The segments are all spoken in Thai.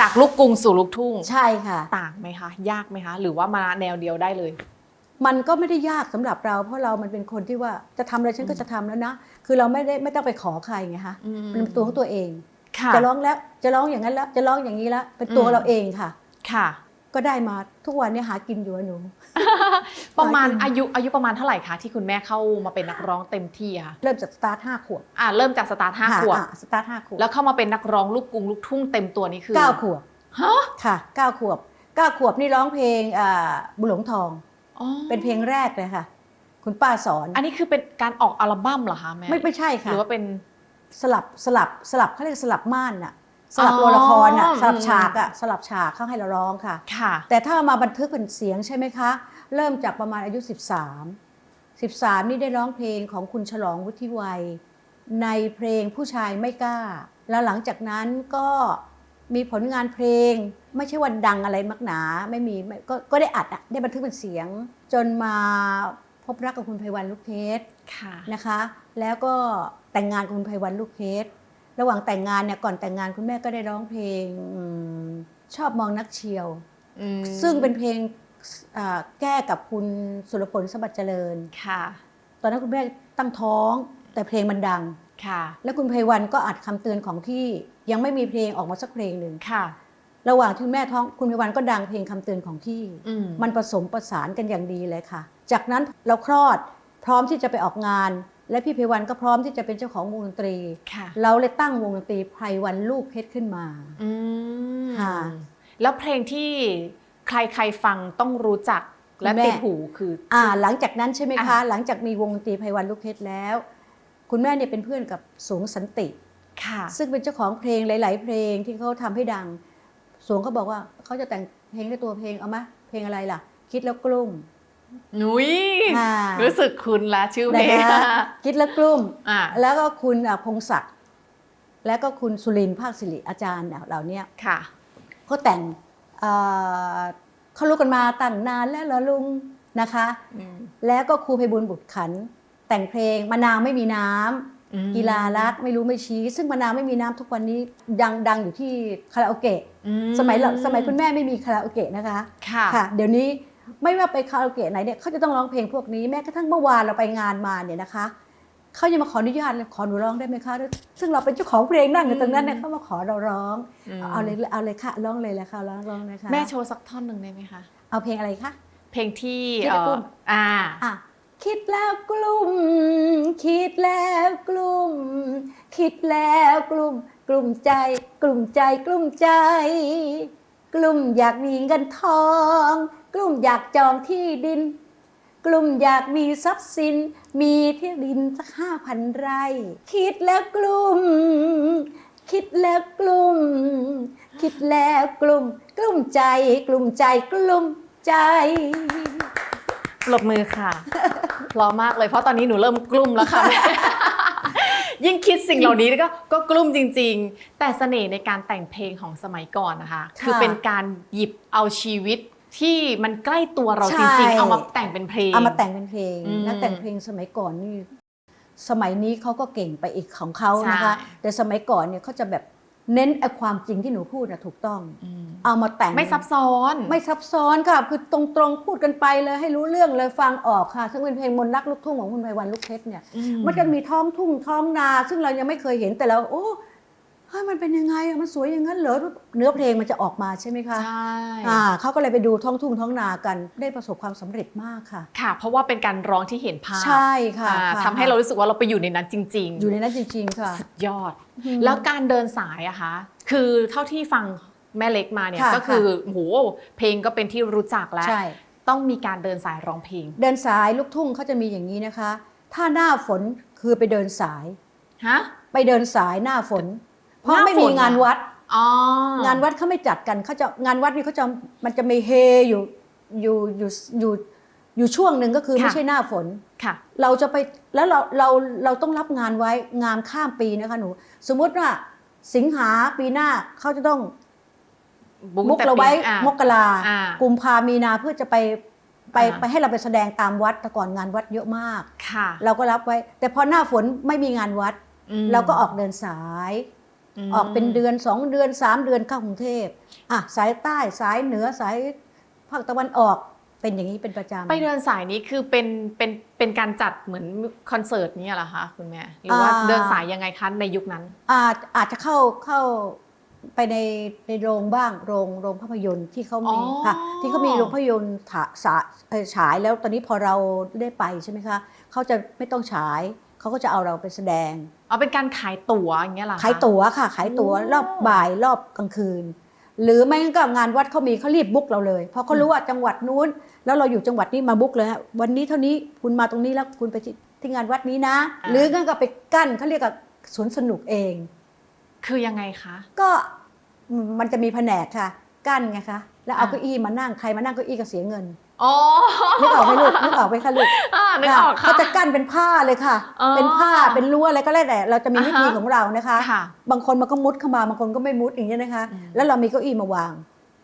จากลูกกรุงสู่ลูกทุ่งใช่ค่ะ ต่างไหมคะ ยากไหมคะ หรือว่ามาแนวเดียวได้เลย มันก็ไม่ได้ยากสำหรับเรา เพราะเรามันเป็นคนที่ว่าจะทำอะไรฉันก็จะทำแล้วนะ คือเราไม่ได้ไม่ต้องไปขอใครไงคะอืมมันเป็นตัวของตัวเองค่ะจะร้องแล้วจะร้องอย่างนั้นแล้วจะร้องอย่างนี้แล้วเป็นตัวอืมเราเองค่ะ ค่ะ ก็ได้มาทุกวันนี้หากินอยู่อะหนู ประมาณหลายคนอายุอายุประมาณเท่าไหร่คะที่คุณแม่เข้ามาเป็นนักร้องเต็มที่อะคะเริ่มจากสตาร์ทห้าขวบอ่าเริ่มจากสตาร์ทห้าขวบอะสตาร์ทห้าขวบแล้วเข้ามาเป็นนักร้องลูกกรุงลูกทุ่งเต็มตัวนี่คือเก้าขวบฮะค่ะเก้าขวบเก้าขวบนี่ร้องเพลงอ่าบุหลงทองอ๋อเป็นเพลงแรกเลยค่ะ คุณป้าสอน อันนี้คือเป็นการออกอัลบั้มเหรอคะแม่ไม่ไม่ใช่หค่ะรือว่าเป็นสลับสลับสลับเขาเรียกสลับม่านน่ะ สลับอ๋อตัวละครน่ะสลับอืมฉากอะสลับฉากเขาให้เราร้องค่ะ ค่ะ แต่ถ้ามาบันทึกเป็นเสียงใช่ไหมคะ เริ่มจากประมาณอายุ 13 13 นี่ได้ร้องเพลงของคุณฉลองวุฒิวัย ในเพลงผู้ชายไม่กล้า แล้วหลังจากนั้นก็มีผลงานเพลงไม่ใช่วันดังอะไรมักหนา ไม่มีไม่ก็ก็ได้อัดอะได้บันทึกเป็นเสียง จนมาพบรักกับคุณไพวันลูกเพชรค่ะนะคะ แล้วก็แต่งงานกับคุณไพวันลูกเพชร ระหว่างแต่งงานเนี่ยก่อนแต่งงานคุณแม่ก็ได้ร้องเพลงอมชอบมองนักเชียวอืมซึ่งเป็นเพลงอ่าแก้กับคุณสุรพลสมบัติเจริญค่ะ ตอนนั้นคุณแม่ตั้งท้องแต่เพลงมันดังค่ะ แล้วคุณไพวันก็อัดคำเตือนของพี่ยังไม่มีเพลงออกมาสักเพลงหนึ่งค่ะ ระหว่างที่คุณแม่ท้องคุณไพวันก็ดังเพลงคำเตือนของพี่อืมมันผสมประสานกันอย่างดีเลยค่ะ จากนั้นเราคลอดพร้อมที่จะไปออกงาน และพี่ไพวันก็พร้อมที่จะเป็นเจ้าของวงดนตรีค่ะเราเลยตั้งวงดนตรีไพรวันลูกเพชรขึ้นมาอืมค่ะแล้วเพลงที่ใครๆฟังต้องรู้จักและคุณแม่ติดหูคืออ่า หลังจากนั้นใช่ไหมคะอะหลังจากมีวงดนตรีไพวันลูกเพชรแล้ว คุณแม่เนี่ยเป็นเพื่อนกับสวงสันติค่ะ ซึ่งเป็นเจ้าของเพลงหลาย ๆ เพลงที่เขาทำให้ดังสวงเขาบอกว่าเขาจะแต่งเพลงด้วยตัวเพลงเอาไหมเพลงอะไรล่ะ คิดแล้วกลุ้ม นุ้ยค่ะรู้สึกคุณละชื่อเพลงนะคะคิดแล้วกลุ้มอ่าแล้วก็คุณอะพงศักดิ์แล้วก็คุณสุรินทร์ภาคสิริอาจารย์เนี่ยเหล่าเนี้ยค่ะเขาแต่งเอ่อเขารู้กันมาตั้งนานแล้วเหรอลุงนะคะอืมแล้วก็ครูไพบุญบุตรขัน แต่งเพลงมะนาวไม่มีน้ำอืมกีฬารักไม่รู้ไม่ชี้ ซึ่งมะนาวไม่มีน้ำทุกวันนี้ดังดังอยู่ที่คาราโอเกะอืสมัยเราสมัยคุณแม่ไม่มีคาราโอเกะนะคะค่ะค่ะเดี๋ยวนี้ ไม่ว่าไปคาราโอเกะไหนเนี่ยเขาจะต้องร้องเพลงพวกนี้แม้กระทั่งเมื่อวานเราไปงานมาเนี่ยนะคะเขายังมาขออนุญาตเลยขอหนูร้องได้ไหมคะ ซึ่งเราเป็นเจ้าของเพลงนั่งอยู่ตรงนั้นเนี่ยเขามาขอเราร้องอืมเอาเลยเอาเลยค่ะร้องเลยแหละค่ะร้องร้องเลยค่ะแม่โชว์สักท่อนหนึ่งได้ไหมคะเอาเพลงอะไรคะเพลงที่คิดแล้วกลุ้มเอ่ออ่าอะคิดแล้วกลุ่ม คิดแล้วกลุ่ม คิดแล้วกลุ่ม กลุ่มใจ กลุ่มใจกลุ่มใจ กลุ่มอยากมีเงินทอง กลุ่มอยากจองที่ดิน กลุ่มอยากมีทรัพย์สิน มีที่ดินสักห้าพันไร่ คิดแล้วกลุ่ม คิดแล้วกลุ่ม คิดแล้วกลุ่ม กลุ่มใจ กลุ่มใจกลุ่มใจปรบมือค่ะรอมากเลยเพราะตอนนี้หนูเริ่มกลุ้มแล้วค่ะ ยิ่งคิดสิ่งเหล่านี้ก็ก็กลุ้มจริง ๆ แต่เสน่ห์ในการแต่งเพลงของสมัยก่อนนะคะค่ะคือเป็นการหยิบเอาชีวิต ที่มันใกล้ตัวเราใช่จริงๆ เอามาแต่งเป็นเพลง เอามาแต่งเป็นเพลงอืมนักแต่งเพลงสมัยก่อนนี่ สมัยนี้เขาก็เก่งไปอีกของเขานะคะใช่แต่สมัยก่อนเนี่ยเขาจะแบบเน้นไอ้ความจริงที่หนูพูดนะถูกต้องอืมเอามาแต่ง ไม่ซับซ้อน ไม่ซับซ้อนค่ะ คือตรงๆ พูดกันไปเลยให้รู้เรื่องเลยฟังออกค่ะ ซึ่งเป็นเพลงมนต์รักลูกทุ่งของคุณไพวันลูกเพชรเนี่ยอืมันจะมีท้องทุ่งท้องนา ซึ่งเรายังไม่เคยเห็นแต่เราโอ้ เฮ้ยมันเป็นยังไงอะมันสวยอย่างนั้นเหรอเนื้อเพลงมันจะออกมาใช่ไหมคะใช่อ่าเขาก็เลยไปดูท้องทุ่งท้องนากันได้ประสบความสำเร็จมากค่ะ ค่ะ เพราะว่าเป็นการร้องที่เห็นภาพใช่ค่ะอ่าค่ะทำให้เรารู้สึกว่าเราไปอยู่ในนั้นจริง ๆ อยู่ในนั้นจริง ๆ ค่ะสุดยอดอืมแล้วการเดินสายอะคะคือเท่าที่ฟังแม่เล็กมาเนี่ยค่ะก็คือโหเพลงก็เป็นที่รู้จักแล้วใช่ต้องมีการเดินสายร้องเพลง เดินสายลูกทุ่งเขาจะมีอย่างนี้นะคะ ถ้าหน้าฝนคือไปเดินสายฮะไปเดินสายหน้าฝน เพราะหน้าไม่ฝนมีงานเหรอวัดอ๋องานวัดเขาไม่จัดกันเขาจะงานวัดนี่เขาจะมันจะมีเฮอยู่อยู่อยู่อยู่อยู่ช่วงหนึ่งก็คือไม่ใช่หน้าฝนค่ะ เราจะไปแล้วเราเราเราต้องรับงานไว้งานข้ามปีนะคะหนู สมมุติว่าสิงหาปีหน้าเขาจะต้องบุ๊มุกแต่เราไว้ปีอะมกราอ่ากุมภามีนาเพื่อจะไปไปอ่าไปให้เราไปแสดงตามวัดแต่ก่อนงานวัดเยอะมากค่ะ เราก็รับไว้ แต่พอหน้าฝนไม่มีงานวัดอืมเราก็ออกเดินสายม ออกเป็นเดือนสองเดือนสามเดือนเข้ากรุงเทพอะสายใต้สายเหนือสายภาคตะวันออกเป็นอย่างนี้เป็นประจำไปเดินสายนี้คือเป็นเป็นเป็นการจัดเหมือนคอนเสิร์ตนี้เหรอคะคุณแม่หรือว่าอ่าเดินสายยังไงคะในยุคนั้น อาจอาจจะเข้าเข้าไปในในโรงบ้างโรงโรงภาพยนตร์ที่เขามีอ๋อค่ะที่เขามีโรงภาพยนตร์ถาสาเอ่อฉายแล้วตอนนี้พอเราได้ไปใช่ไหมคะเขาจะไม่ต้องฉาย เขาก็จะเอาเราไปแสดงเอาเป็นการขายตั๋วอย่างเงี้ยเหรอคะ ขายตั๋วค่ะ ขายตั๋วโอ้ รอบบ่ายรอบกลางคืน หรือไม่งั้นก็งานวัดเขามีเขารีบบุ๊กเราเลยเพราะเขารู้ว่าจังหวัดนู้น แล้วเราอยู่จังหวัดนี้มาบุ๊กเลยฮะวันนี้เท่านี้คุณมาตรงนี้แล้วคุณไปที่ที่งานวัดนี้นะ หรืองั้นก็ไปกั้นเขาเรียกกับสวนสนุกเอง คือยังไงคะ ก็มันจะมีแผนกค่ะ กั้นไงคะแล้วเอาอ่า เก้าอี้มานั่งใครมานั่งเก้าอี้ก็เสียเงิน อ๋อนึกออกไหมลูกนึกออกไหมคะลูกอ่านึกออกค่ะเขาจะกั้นเป็นผ้าเลยค่ะอ๋อเป็นผ้าเป็นรั้วอะไรก็แล้วแต่เราจะมีวิธีอ่าฮะของเรานะคะค่ะบางคนมันก็มุดเข้ามาบางคนก็ไม่มุดอย่างเงี้ยนะคะอืมแล้วเรามีเก้าอี้มาวาง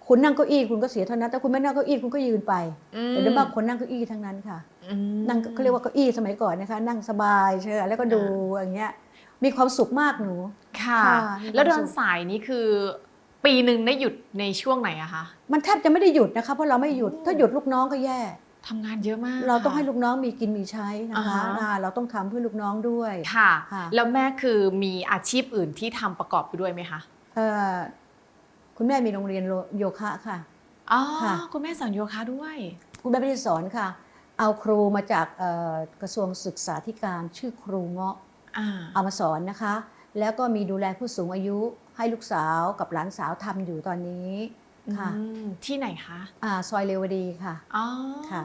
คุณนั่งเก้าอี้คุณก็เสียเท่านั้นแต่คุณไม่นั่งเก้าอี้คุณก็ยืนไปอืมแต่โดยมากคนนั่งเก้าอี้ทั้งนั้นค่ะอืมนั่งเขาเรียกว่าเก้าอี้สมัยก่อนนะคะ นั่งสบายเชิญแล้วก็ดูอย่างเงี้ยมีความสุขมากหนูค่ะค่ะแล้วเดินมีความสุขสายนี้คือ ปีหนึ่งได้หยุดในช่วงไหนอะคะมันแทบจะไม่ได้หยุดนะคะเพราะเราไม่หยุดโอ้ถ้าหยุดลูกน้องก็แย่ ทำงานเยอะมากเราต้องค่ะให้ลูกน้องมีกินมีใช้นะคะอ่าฮะอ่าเราต้องทำเพื่อลูกน้องด้วย ค่ะ ค่ะ แล้วแม่คือมีอาชีพอื่นที่ทำประกอบไปด้วยไหมคะเอ่อคุณแม่มีโรงเรียนโยคะค่ะ อ๋อค่ะ คุณแม่สอนโยคะด้วย คุณแม่ไม่ได้สอนค่ะ เอาครูมาจากเอ่อกระทรวงศึกษาธิการชื่อครูเงาะอ่า เอามาสอนนะคะ แล้วก็มีดูแลผู้สูงอายุให้ลูกสาวกับหลานสาวทำอยู่ตอนนี้ค่ะอืมที่ไหนคะอ่าซอยเรวดีค่ะอ๋อค่ะ